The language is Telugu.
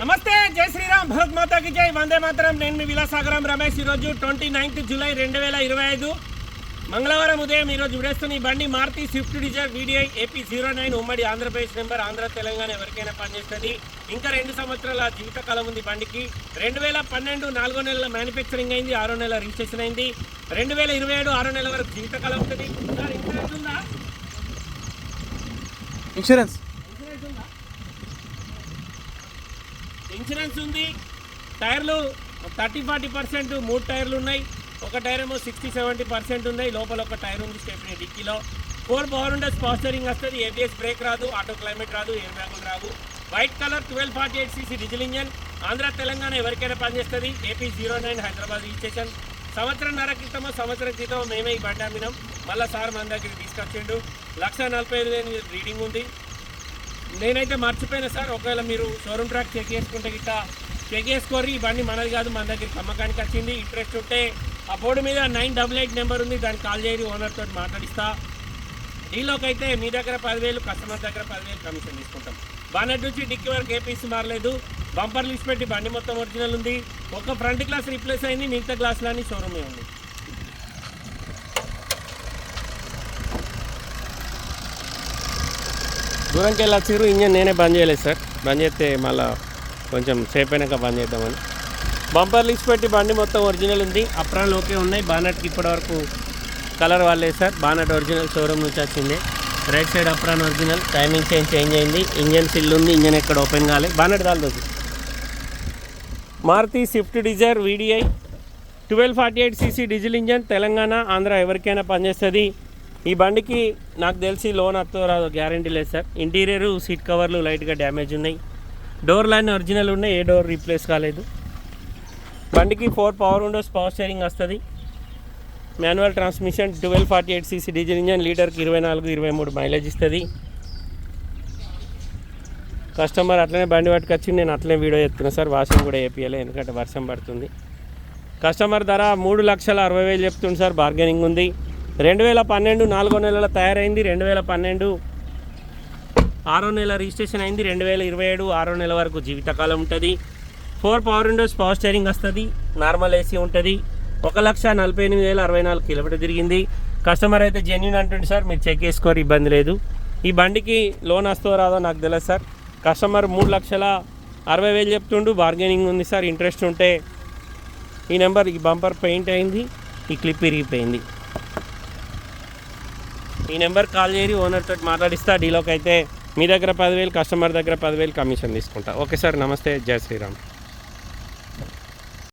నమస్తే జై శ్రీరామ్ భరత్ మాతాకి జై. వందే మాత్రం. నేను మీ విలాసాగరం రమేష్. ఈరోజు ట్వంటీ నైన్త్ జూలై రెండు వేల ఇరవై ఐదు. మంగళవారం ఉదయం ఈరోజు విడేస్తున్న ఈ బండి Maruti Swift Dzire VDI AP zero nine ఉమ్మడి ఆంధ్రప్రదేశ్ నెంబర్. ఆంధ్ర తెలంగాణ ఎవరికైనా పనిచేస్తుంది. ఇంకా రెండు సంవత్సరాల జీవితకాలం ఉంది బండికి. రెండు వేల పన్నెండు నాలుగో నెలల మ్యానుఫ్యాక్చరింగ్ అయింది ఆరో నెల రిజిస్ట్రేషన్ అయింది. రెండు వేల ఇరవై ఏడు ఆరో నెలల వరకు జీవితకాలం ఉంటుంది. ఇన్సూరెన్స్ ఉందా? ఇన్సూరెన్స్ ఉందా ఇన్సూరెన్స్ ఉంది. టైర్లు థర్టీ ఫార్టీ పర్సెంట్ మూడు టైర్లు ఉన్నాయి. ఒక టైర్ ఏమో సిక్స్టీ సెవెంటీ పర్సెంట్ ఉన్నాయి. లోపల ఒక టైర్ ఉంది స్టెప్నీ డిక్కీలో. ఫోర్ పవర్ ఉండే స్పాస్టరింగ్ వస్తుంది. ఏబిఎస్ బ్రేక్ రాదు ఆటో క్లైమేట్ రాదు ఎయిర్ బ్యాగులు రావు. White colour twelve forty eight CC diesel engine. Andhra Telangana ఎవరికైనా పనిచేస్తుంది AP zero nine Hyderabad registration. సంవత్సరంన్నర క్రితమో సంవత్సరం క్రితమో మేమే ఈ బండి అమ్మినాం. మళ్ళీ సార్ మన దగ్గరికి తీసుకొచ్చిండు. లక్ష నలభై ఐదు రీడింగ్ ఉంది. నేనైతే మర్చిపోయినా సార్ ఒకవేళ మీరు షోరూమ్ ట్రాక్ చెక్ చేసుకుంటే గిట్ట చెక్ చేసుకోరు ఈ బండి మనది కాదు మన దగ్గరికి అమ్మకానికి వచ్చింది ఇంట్రెస్ట్ ఉంటే ఆ బోర్డు మీద నైన్ డబల్ ఎయిట్ నెంబర్ ఉంది దాన్ని కాల్ చేయని ఓనర్ తోటి మాట్లాడిస్తా. డీలోకి అయితే మీ దగ్గర పదివేలు కస్టమర్ దగ్గర పదివేలు కమిషన్ తీసుకుంటాం. బానెట్ నుంచి డిక్కి వరకు ఏ పీస్ మారలేదు బంపర్ లిస్ట్ పెట్టి బండి మొత్తం ఒరిజినల్ ఉంది. ఒక ఫ్రంట్ గ్లాస్ రీప్లేస్ అయింది మిగతా గ్లాసులన్నీ షోరూమే ఉంది. దూరంకి వెళ్ళి వచ్చిర్రు ఇంజన్ నేనే బంద్ చేయలేదు సార్. బంద్ చేస్తే మళ్ళీ కొంచెం సేపు అయినాక బంద్ చేద్దామని. బంపర్ లిస్ట్ పెట్టి బండి మొత్తం ఒరిజినల్ ఉంది. అప్రాన్ ఓకే ఉన్నాయి. బానట్కి ఇప్పటివరకు కలర్ వాళ్ళే సార్. బానట్ ఒరిజినల్ షోరూమ్ నుంచి వచ్చింది. Right side apron original. Timing change change అయింది. ఇంజన్ సిల్ ఉంది. ఇంజన్ ఎక్కడ ఓపెన్ కాలేదు బానట్ కాలేదు Maruti Swift Dzire VDI. Twelve forty eight CC diesel engine. Telangana Andhra ఎవరికైనా పనిచేస్తుంది. ఈ బండికి నాకు తెలిసి లోన్ అత్తో రాదో గ్యారంటీ లేదు సార్. ఇంటీరియర్ సీట్ కవర్లు లైట్గా డ్యామేజ్ ఉన్నాయి. డోర్ లైన్ ఒరిజినల్ ఉన్నాయి ఏ డోర్ రీప్లేస్ కాలేదు. బండికి four power windows power steering వస్తుంది. Manual transmission twelve forty eight CC diesel engine లీటర్కి ఇరవై నాలుగు ఇరవై మూడు మైలేజ్ ఇస్తుంది. కస్టమర్ అట్లనే బండి పట్టుకొచ్చి నేను అట్లనే వీడియో చెప్తున్నా సార్. వాషింగ్ కూడా వేపియలే ఎందుకంటే వర్షం పడుతుంది. కస్టమర్ ధర మూడు లక్షల అరవై వేలు చెప్తుంది సార్. బార్గెనింగ్ ఉంది. రెండు వేల పన్నెండు నాలుగో నెలల తయారైంది రెండు వేల పన్నెండు ఆరో నెల రిజిస్ట్రేషన్ అయింది రెండు వేల ఇరవై ఏడు ఆరో నెల వరకు జీవితకాలం ఉంటుంది. Four power windows power steering వస్తుంది నార్మల్ ఏసీ ఉంటుంది. ఒక లక్ష నలభై ఎనిమిది వేల అరవై నాలుగు కిలోమీటర్ తిరిగింది. కస్టమర్ అయితే జెన్యున్ అంటుంది సార్ మీరు చెక్ చేసుకోరు ఇబ్బంది లేదు. ఈ బండికి లోన్ వస్తుందో రాదో నాకు తెలియదు సార్. కస్టమర్ మూడు లక్షల అరవై వేలు చెప్తుండు బార్గెనింగ్ ఉంది సార్ ఇంట్రెస్ట్ ఉంటే. ఈ నెంబర్ ఈ బంపర్ పెయింట్ అయింది ఈ క్లిప్ ఇరిగిపోయింది. ఈ నెంబర్ కాల్ చేయరి ఓనర్ తోటి మాట్లాడిస్తా డీలోకి అయితే మీ దగ్గర పదివేలు కస్టమర్ దగ్గర పదివేలు కమిషన్ తీసుకుంటా. ఓకే సార్ నమస్తే జై శ్రీరామ్.